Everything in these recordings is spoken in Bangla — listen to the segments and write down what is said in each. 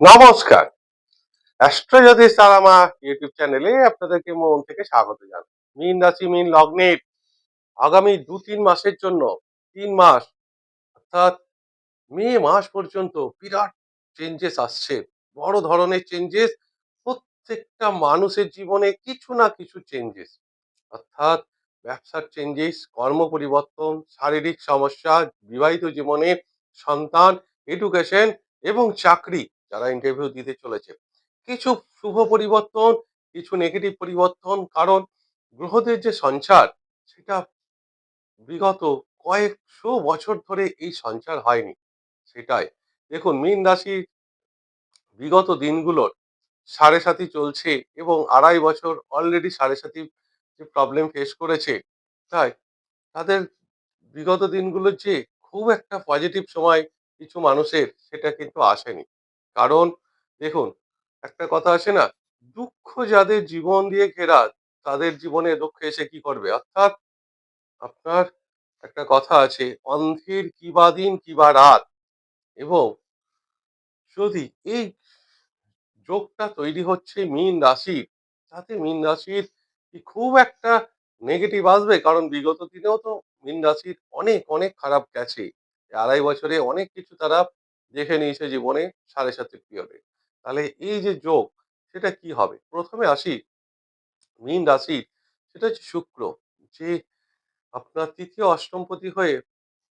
নমস্কার। অ্যাস্ট্রোজ্যোতিষ তারামা ইউটিউব চ্যানেলে আপনাদেরকে মন থেকে স্বাগত জানাই। মিন রাশি, মিন লগ্নের আগামী দু তিন মাসের জন্য, তিন মাস, অর্থাৎ মে মাস পর্যন্ত বিরাট চেঞ্জেস আসছে। বড় ধরনের চেঞ্জেস প্রত্যেকটা মানুষের জীবনে কিছু না কিছু চেঞ্জেস অর্থাৎ ব্যবসার চেঞ্জেস কর্ম পরিবর্তন, শারীরিক সমস্যা, বিবাহিত জীবনে সন্তান এডুকেশন এবং চাকরি যারা ইন্টারভিউ দিতে চলেছে। কিছু শুভ পরিবর্তন, কিছু নেগেটিভ পরিবর্তন, কারণ গ্রহদের যে সঞ্চার, সেটা বিগত কয়েকশো বছর ধরে এই সঞ্চার হয়নি। সেটাই। দেখুন, মীন রাশির বিগত দিনগুলোর সাড়ে সাথী চলছে এবং আড়াই বছর অলরেডি সাড়ে সাথী যে প্রবলেম ফেস করেছে, তাই তাদের বিগত দিনগুলোর যে খুব একটা পজিটিভ সময় কিছু মানুষের, সেটা কিন্তু আসেনি। কারণ দেখুন, একটা কথা আছে না, দুঃখ যাদের জীবন দিয়ে ঘেরা, তাদের জীবনে দুঃখ এসে কি করবে? অর্থাৎ আপনার একটা কথা আছে, অন্ধের কিবা দিন কিবা রাত। এবং যদি এই যোগটা তৈরি হচ্ছে মীন রাশির, তাতে মীন রাশির কি খুব একটা নেগেটিভ আসবে? কারণ বিগত দিনেও তো মীন রাশির অনেক অনেক খারাপ গেছে। আড়াই বছরে অনেক কিছু তারা দেখে নিয়েছে জীবনে সাড়ে সাথে পিরিয়ডে তাহলে এই যে যোগ, সেটা কি হবে? প্রথমে আসি, মীন রাশি, সেটা হচ্ছে শুক্র। যে আপনার তৃতীয় অষ্টমপতি হয়ে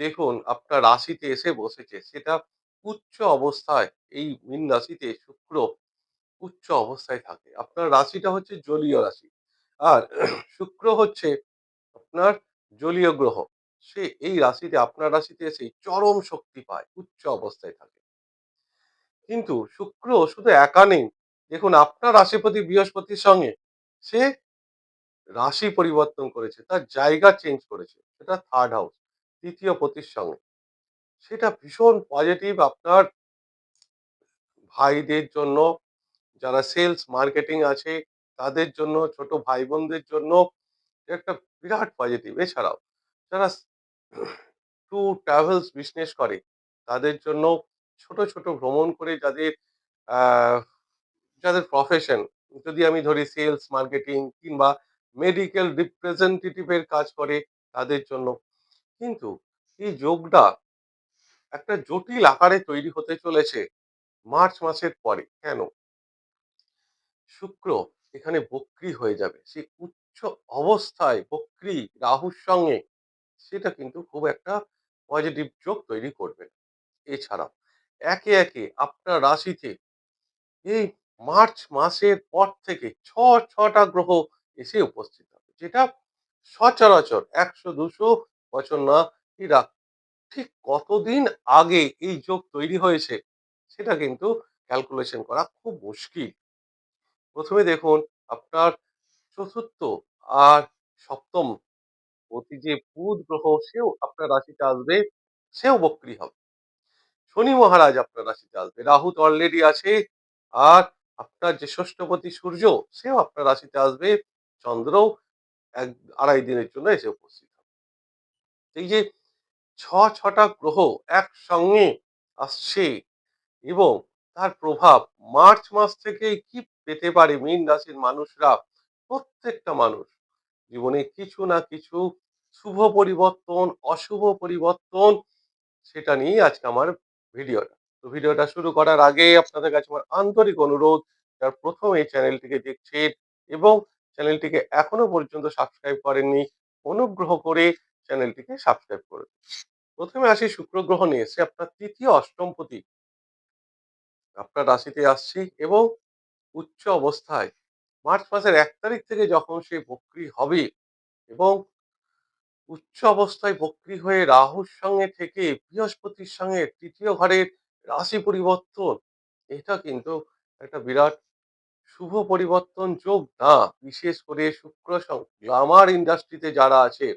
দেখুন, আপনার রাশিতে এসে বসেছে। সেটা উচ্চ অবস্থায়, এই মীন রাশিতে শুক্র উচ্চ অবস্থায় থাকে। আপনার রাশিটা হচ্ছে জলীয় রাশি। আর শুক্র হচ্ছে আপনার জলীয় গ্রহ। সে এই রাশিতে, আপনার রাশিতে এসে চরম শক্তি পায়, উচ্চ অবস্থায় থাকে। কিন্তু শুক্র শুধু একা নেই। দেখুন, আপনার রাশিপতি বৃহস্পতির সঙ্গে সে রাশি পরিবর্তন করেছে, তার জায়গা চেঞ্জ করেছে, সেটা থার্ড হাউস তৃতীয় পতির সঙ্গে। সেটা ভীষণ পজিটিভ আপনার ভাইদের জন্য, যারা সেলস মার্কেটিং আছে, তাদের জন্য, ছোট ভাই বোনদের জন্য একটা বিরাট পজিটিভ এছাড়াও, যারা টু ট্রাভেলস বিজনেস করে। তাদের জন্য ছোট ছোট ভ্রমণ করে যাদের যাদের প্রফেশন যদি আমি ধরি সেলস মার্কেটিং কিংবা মেডিকেল রিপ্রেজেন্টেটিভের কাজ করে তাদের জন্য। কিন্তু এই যোগটা একটা জটিল আকারে তৈরি হতে চলেছে মার্চ মাসের পরে। কেন? শুক্র এখানে বক্রি হয়ে যাবে। সেই উচ্চ অবস্থায় বক্রি রাহুর সঙ্গে সেটা কিন্তু খুব একটা পজিটিভ যোগ তৈরি করবে না। এছাড়াও একে একে আপনার রাশিতে এই মার্চ মাসের পর থেকে ছ ছটা গ্রহ এসে উপস্থিত হবে, যেটা সচরাচর একশো, দুশো বছর না, এরা ঠিক কতদিন আগে এই যোগ তৈরি হয়েছে সেটা কিন্তু ক্যালকুলেশন করা খুব মুশকিল প্রথমে দেখুন আপনার চতুর্থ আর সপ্তম অতি যে বুধ গ্রহ, সেও আপনার রাশিতে আসবে, সেও বক্রি হবে। শনি মহারাজ আপনার রাশিতে আসবে, রাহু তো অলরেডি আছে, আর আপনার যে ষষ্ঠপতি সূর্য, সেও আপনার রাশিতে আসবে চন্দ্র এক, আড়াই দিনের জন্য এসে উপস্থিত হবে। এই যে ছ, ছটা গ্রহ একসঙ্গে আসছে এবং তার প্রভাব মার্চ মাস থেকে কি পেতে পারে, মীন রাশির মানুষরা, প্রত্যেকটা মানুষ জীবনে কিছু না কিছু শুভ পরিবর্তন, অশুভ পরিবর্তন, সেটা নিয়েই আজকে আমার ভিডিওটা। তো ভিডিওটা শুরু করার আগে আপনাদের কাছে আমার আন্তরিক অনুরোধ, যার প্রথম এই চ্যানেলটিকে দেখছেন এবং চ্যানেলটিকে এখনও পর্যন্ত সাবস্ক্রাইব করেননি, অনুগ্রহ করে চ্যানেলটিকে সাবস্ক্রাইব করুন। প্রথমে আসি শুক্র গ্রহ নিয়ে। এসে আপনার তৃতীয় অষ্টম অষ্টমপতি আপনার রাশিতে আসছি এবং উচ্চ অবস্থায় মার্চ মাসের এক তারিখ থেকে যখন সে বক্রি হবে এবং উচ্চ অবস্থায় বক্রি হয়ে রাহুর সঙ্গে থেকে বৃহস্পতির সঙ্গে তৃতীয় ঘরের রাশি পরিবর্তন, এটা কিন্তু একটা বিরাট শুভ পরিবর্তন যোগ না। বিশেষ করে শুক্র গ্লামার ইন্ডাস্ট্রিতে যারা আছে,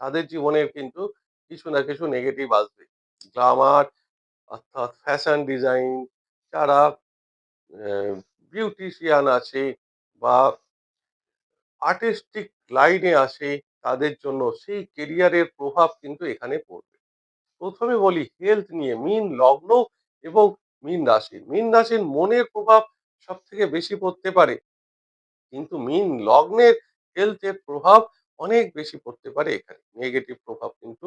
তাদের জীবনের কিন্তু কিছু না কিছু নেগেটিভ আসবে। গ্লামার অর্থাৎ ফ্যাশন ডিজাইন যারা বিউটিশিয়ান আছে বা আর্টিস্টিক লাইনে আসে তাদের জন্য সেই কেরিয়ারের প্রভাব কিন্তু এখানে পড়বে। প্রথমে বলি হেলথ নিয়ে মিন লগ্ন এবং মীন রাশির মীন রাশির মনের প্রভাব সব থেকে বেশি পড়তে পারে। কিন্তু মিন লগ্নের হেলথের প্রভাব অনেক বেশি পড়তে পারে এখানে। নেগেটিভ প্রভাব কিন্তু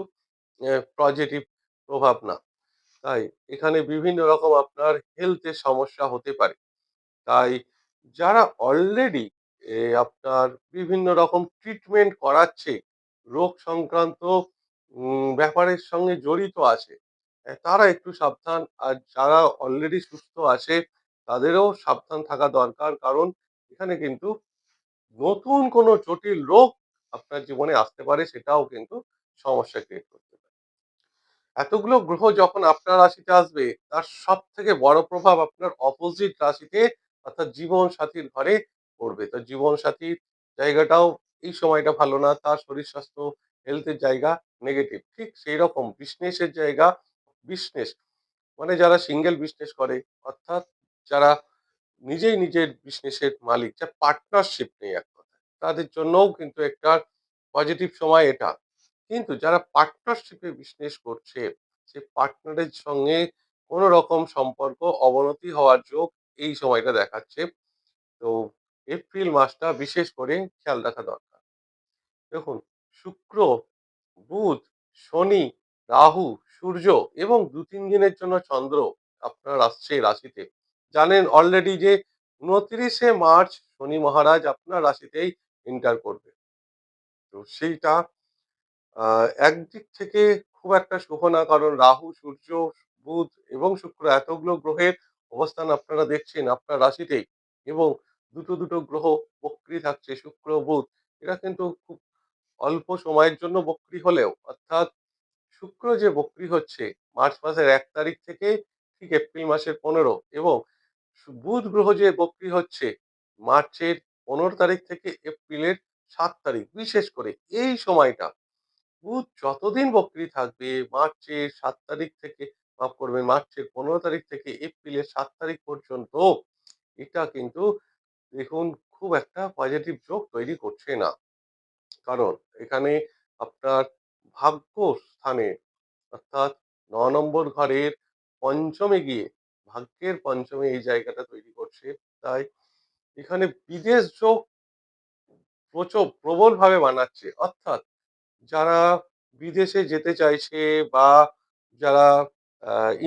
পজিটিভ প্রভাব না। তাই এখানে বিভিন্ন রকম আপনার হেলথের সমস্যা হতে পারে। তাই যারা অলরেডি আপনার বিভিন্ন রকম ট্রিটমেন্ট করাচ্ছে, রোগ সংক্রান্ত ব্যাপারের সঙ্গে জড়িত আছে তারা একটু সাবধান, আর যারা অলরেডি সুস্থ আছে, তাদেরও সাবধান থাকা দরকার, কারণ এখানে কিন্তু নতুন কোনো জটিল রোগ আপনার জীবনে আসতে পারে, সেটাও কিন্তু সমস্যা ক্রিয়েট করতে পারে। এতগুলো গ্রহ যখন আপনার রাশিতে আসবে, তার সব থেকে বড় প্রভাব আপনার অপোজিট রাশিতে অর্থাৎ জীবন সাথীর ঘরে পড়বে। তো জীবন সাথীর জায়গাটাও এই সময়টা ভালো না, তার শরীর স্বাস্থ্য হেলথের জায়গা নেগেটিভ ঠিক সেই রকম বিজনেসের জায়গা বিজনেস মানে যারা সিঙ্গেল বিজনেস করে, অর্থাৎ যারা নিজেই নিজের বিজনেসের মালিক, যা পার্টনারশিপ নেই এক কথায়, তাদের জন্যও কিন্তু একটা পজিটিভ সময় এটা। কিন্তু যারা পার্টনারশিপে বিজনেস করছে, সে পার্টনারের সঙ্গে কোনো রকম সম্পর্ক অবনতি হওয়ার যোগ এই সময়টা দেখাচ্ছে। তো এপ্রিল মাসটা বিশেষ করে খেয়াল রাখা দরকার। দেখুন, শুক্র, বুধ, শনি, রাহু, সূর্য এবং দু, তিন দিনের জন্য চন্দ্র আপনার আসছে রাশিতে। জানেন অলরেডি যে উনত্রিশে মার্চ শনি মহারাজ আপনার রাশিতেই এন্টার করবে। তো সেইটা একদিক থেকে খুব একটা শুভ না কারণ রাহু, সূর্য, বুধ এবং শুক্র এতগুলো গ্রহের অবস্থান আপনারা দেখছেন, আপনার রাশিতেই এবং দুটো দুটো গ্রহ বক্রি থাকছে, শুক্র, বুধ। এরা কিন্তু খুব অল্প সময়ের জন্য বক্রী হলেও, অর্থাৎ শুক্র যে বক্রী হচ্ছে, মার্চ মাসের এক তারিখ থেকে ঠিক এপ্রিল মাসের পনেরো এবং বুধ গ্রহ যে বক্রী হচ্ছে, মার্চের পনেরো তারিখ থেকে এপ্রিলের সাত তারিখ, বিশেষ করে এই সময়টা। বুধ যতদিন বক্রি থাকবে, মার্চের সাত তারিখ থেকে মাফ করবেন মার্চের পনেরো তারিখ থেকে এপ্রিলের সাত তারিখ পর্যন্ত এটা কিন্তু দেখুন খুব একটা পজিটিভ যোগ তৈরি করছে না। কারণ এখানে আপনার ভাগ্য স্থানে অর্থাৎ ন নম্বর ঘরের পঞ্চমে গিয়ে ভাগ্যের পঞ্চমে এই জায়গাটা তৈরি করছে। তাই এখানে বিদেশ যোগ প্রচুর প্রবল ভাবে বানাচ্ছে। অর্থাৎ যারা বিদেশে যেতে চাইছে বা যারা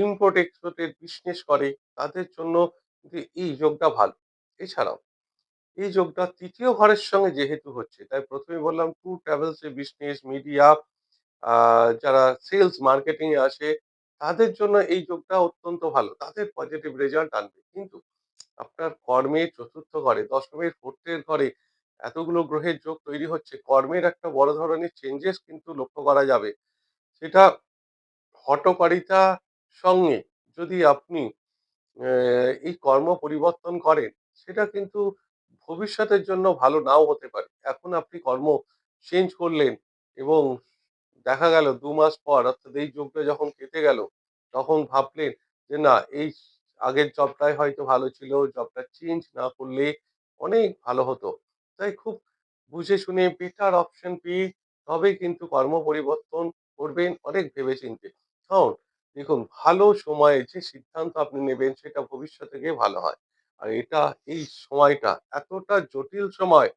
ইম্পোর্ট এক্সপোর্টের বিজনেস করে, তাদের জন্য কিন্তু এই যোগটা ভালো। এছাড়াও, এই যোগটা তৃতীয় ঘরের সঙ্গে যেহেতু হচ্ছে, তাই প্রথমে বললাম টু ট্রাভেলস এ বিজনেস মিডিয়া যারা সেলস মার্কেটিং এ আসে, তাদের জন্য এই যোগটা অত্যন্ত ভালো। তাদের পজিটিভ রেজাল্ট আনবে। কিন্তু আপনার কর্মের চতুর্থ ঘরে, দশমের ফোর্থের ঘরে এতগুলো গ্রহের যোগ তৈরি হচ্ছে, কর্মের একটা বড় ধরনের চেঞ্জেস কিন্তু লক্ষ্য করা যাবে। সেটা হঠকারিতা সঙ্গে যদি আপনি এই কর্ম পরিবর্তন করেন, সেটা কিন্তু ভবিষ্যতের জন্য ভালো নাও হতে পারে। এখন আপনি কর্ম চেঞ্জ করলেন এবং দেখা গেল দু মাস পর, অর্থাৎ এই যোগটা যখন কেটে গেল, তখন ভাবলেন যে না, এই আগের জবটাই হয়তো ভালো ছিল জবটা চেঞ্জ না করলে অনেক ভালো হতো। তাই খুব বুঝে শুনে বেটার অপশন পেয়ে তবেই কিন্তু কর্ম পরিবর্তন করবেন, অনেক ভেবেচিন্তে। কারণ দেখুন, ভালো সময়ে যে সিদ্ধান্ত আপনি নেবেন সেটা ভবিষ্যতে গিয়ে ভালো হয়। আর এটা, এই সময়টা এতটা জটিল সময়,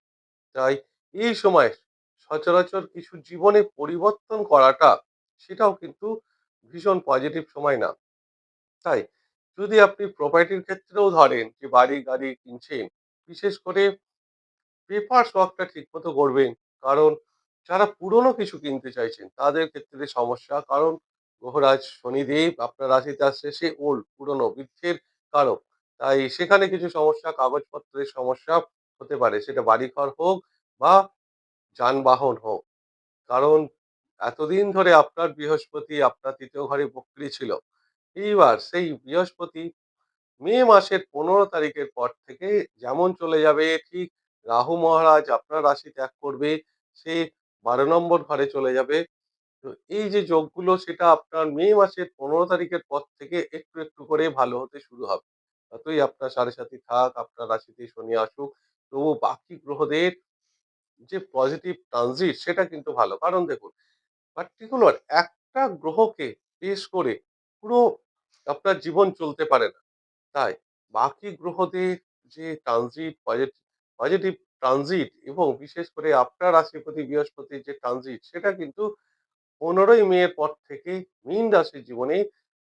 তাই এই সময় সচরাচর কিছু জীবনে পরিবর্তন করাটা সেটাও কিন্তু ভীষণ পজিটিভ সময় না। তাই যদি আপনি প্রপার্টির ক্ষেত্রেও ধরেন যে বাড়ি গাড়ি কিনছেন, বিশেষ করে পেপার ওয়ার্কটা ঠিক মতো করবেন। কারণ যারা পুরনো কিছু কিনতে চাইছেন, তাদের ক্ষেত্রে সমস্যা। কারণ গ্রহরাজ শনিদেব, আপনার রাশিতে সে ওল্ড পুরনো বৃদ্ধের কারক। তাই সেখানে কিছু সমস্যা, কাগজপত্রের সমস্যা হতে পারে। সেটা বাড়িঘর হোক বা যানবাহন হোক। কারণ এতদিন ধরে আপনার বৃহস্পতি আপনার তৃতীয় ঘরে বক্রী ছিল। এইবার সেই বৃহস্পতি মে মাসের পনেরো তারিখের পর থেকে যেমন চলে যাবে, ঠিক রাহু মহারাজ আপনার রাশি ত্যাগ করবে। সে বারো নম্বর ঘরে চলে যাবে। তো এই যে যোগগুলো সেটা আপনার মে মাসের পনেরো তারিখের পর থেকে একটু একটু করে ভালো হতে শুরু হবে। যতই আপনার সাড়ে সাথী থাক, আপনার রাশিতে শনি আসুক। তবু বাকি গ্রহদের যে পজিটিভ ট্রানজিট সেটা কিন্তু ভালো। কারণ দেখুন পার্টিকুলার একটা গ্রহকে বেশ করে পুরো আপনার জীবন চলতে পারে না। তাই বাকি গ্রহদের যে ট্রানজিট পজেট পজিটিভ ট্রানজিট এবং বিশেষ করে আপনার রাশিপতি বৃহস্পতির যে ট্রানজিট সেটা কিন্তু পনেরোই মে পর থেকে মীন রাশির জীবনে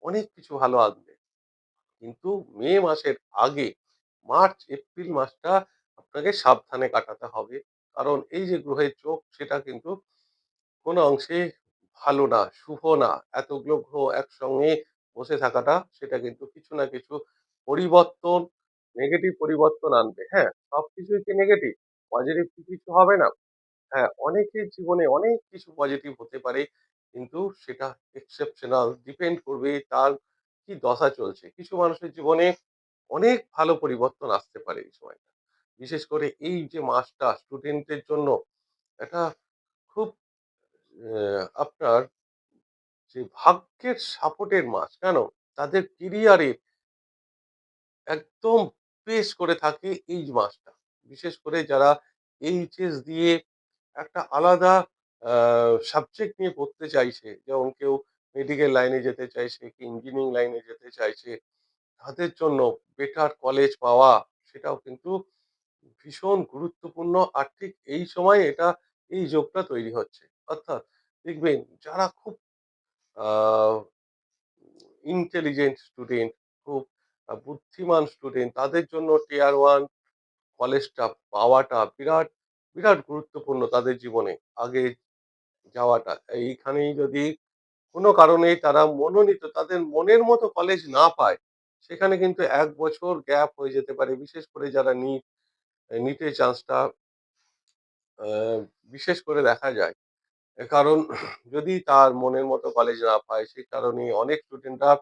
অনেক কিছু ভালো আসবে। কিন্তু মে মাসের আগে মার্চ, এপ্রিল মাসটা আপনাকে সাবধানে কাটাতে হবে। কারণ এই যে গ্রহের চোখ, সেটা কিন্তু কোনো অংশে ভালো না, শুভ না। এতগুলো গ্রহ একসঙ্গে বসে থাকাটা, সেটা কিন্তু কিছু না কিছু পরিবর্তন নেগেটিভ পরিবর্তন আনবে। হ্যাঁ সবকিছুই কি নেগেটিভ পজিটিভ কিছু হবে না। হ্যাঁ অনেকের জীবনে অনেক কিছু পজিটিভ হতে পারে, কিন্তু সেটা এক্সেপশনাল ডিপেন্ড করবে তার কি দশা চলছে। কিছু মানুষের জীবনে অনেক ভালো পরিবর্তন আসতে পারে এই সময়টা। বিশেষ করে এই যে মাসটা স্টুডেন্টের জন্য এটা খুব আপনার যে ভাগ্যের সাপোর্টের মাস, কেন? তাদের কেরিয়ারে একদম পেশ করে থাকে এই মাসটা। বিশেষ করে যারা এইচএস দিয়ে একটা আলাদা সাবজেক্ট নিয়ে পড়তে চাইছে। যেমন কেউ মেডিকেল লাইনে যেতে চাইছে কি ইঞ্জিনিয়ারিং লাইনে যেতে চাইছে, তাদের জন্য বেটার কলেজ পাওয়া, সেটাও কিন্তু ভীষণ গুরুত্বপূর্ণ। আর ঠিক এই সময় এটা, এই যোগটা তৈরি হচ্ছে। অর্থাৎ দেখবেন, যারা খুব ইন্টেলিজেন্ট স্টুডেন্ট খুব বুদ্ধিমান স্টুডেন্ট তাদের জন্য টিয়ার ওয়ান কলেজটা পাওয়াটা বিরাট বিরাট গুরুত্বপূর্ণ তাদের জীবনে আগে যাওয়াটা। এইখানেই যদি কোনো কারণে তারা মনোনীত, তাদের মনের মতো কলেজ না পায়, সেখানে কিন্তু এক বছর গ্যাপ হয়ে যেতে পারে। বিশেষ করে যারা নিট নিটের চান্সটা বিশেষ করে দেখা যায়। কারণ যদি তার মনের মতো কলেজ না পায়, সেই কারণে অনেক স্টুডেন্টরা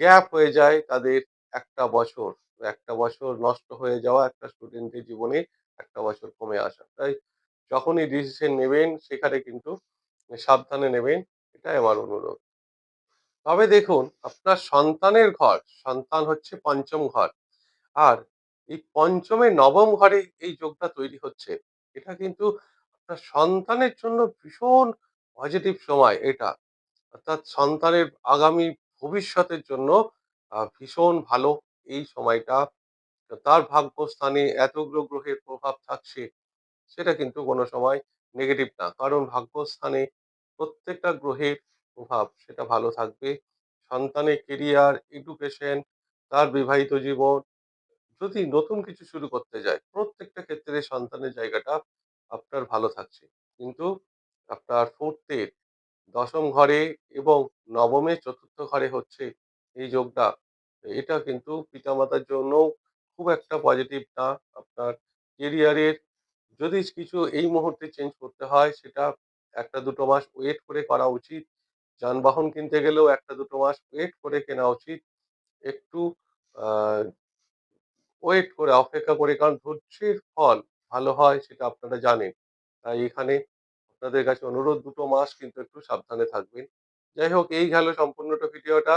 গ্যাপ হয়ে যায় তাদের একটা বছর। একটা বছর নষ্ট হয়ে যাওয়া একটা স্টুডেন্টের জীবনে একটা বছর কমে আসা। তাই যখনই ডিসিশন নেবেন, সেখানে কিন্তু সাবধানে নেবেন, এটাই আমার অনুরোধ। তবে দেখুন, আপনার সন্তানের ঘর, সন্তান হচ্ছে পঞ্চম ঘর। আর এই পঞ্চমে নবম ঘরে এই যোগটা তৈরি হচ্ছে, এটা কিন্তু আপনার সন্তানের জন্য ভীষণ পজিটিভ সময় এটা। অর্থাৎ সন্তানের আগামী ভবিষ্যতের জন্য ভীষণ ভালো এই সময়টা তার ভাগ্যস্থানে এতগুলো গ্রহের প্রভাব থাকছে, সেটা কিন্তু কোনো সময় নেগেটিভ না। কারণ ভাগ্যস্থানে প্রত্যেকটা গ্রহের প্রভাব, সেটা ভালো থাকবে। সন্তানের কেরিয়ার এডুকেশন তার বিবাহিত জীবন, যদি নতুন কিছু শুরু করতে যায়, প্রত্যেকটা ক্ষেত্রে সন্তানের জায়গাটা আপনার ভালো থাকছে। কিন্তু আপনার ফোর্থের দশম ঘরে এবং নবমে চতুর্থ ঘরে হচ্ছে এই যোগটা, এটা কিন্তু পিতামাতার জন্য খুব একটা পজিটিভ না। আপনার কেরিয়ারের যদি কিছু এই মুহূর্তে চেঞ্জ করতে হয়, সেটা একটা দুটো মাস ওয়েট করে করা উচিত। যানবাহন কিনতে গেলেও একটা দুটো মাস ওয়েট করে কেনা উচিত। একটু ওয়েট করে, অপেক্ষা করে, কারণ ধৈর্যের ফল ভালো হয়, সেটা আপনারা জানেন। তাই এখানে আপনাদের কাছে অনুরোধ, দুটো মাস কিন্তু একটু সাবধানে থাকবেন। যাই হোক, এই গেল সম্পূর্ণটা ভিডিওটা।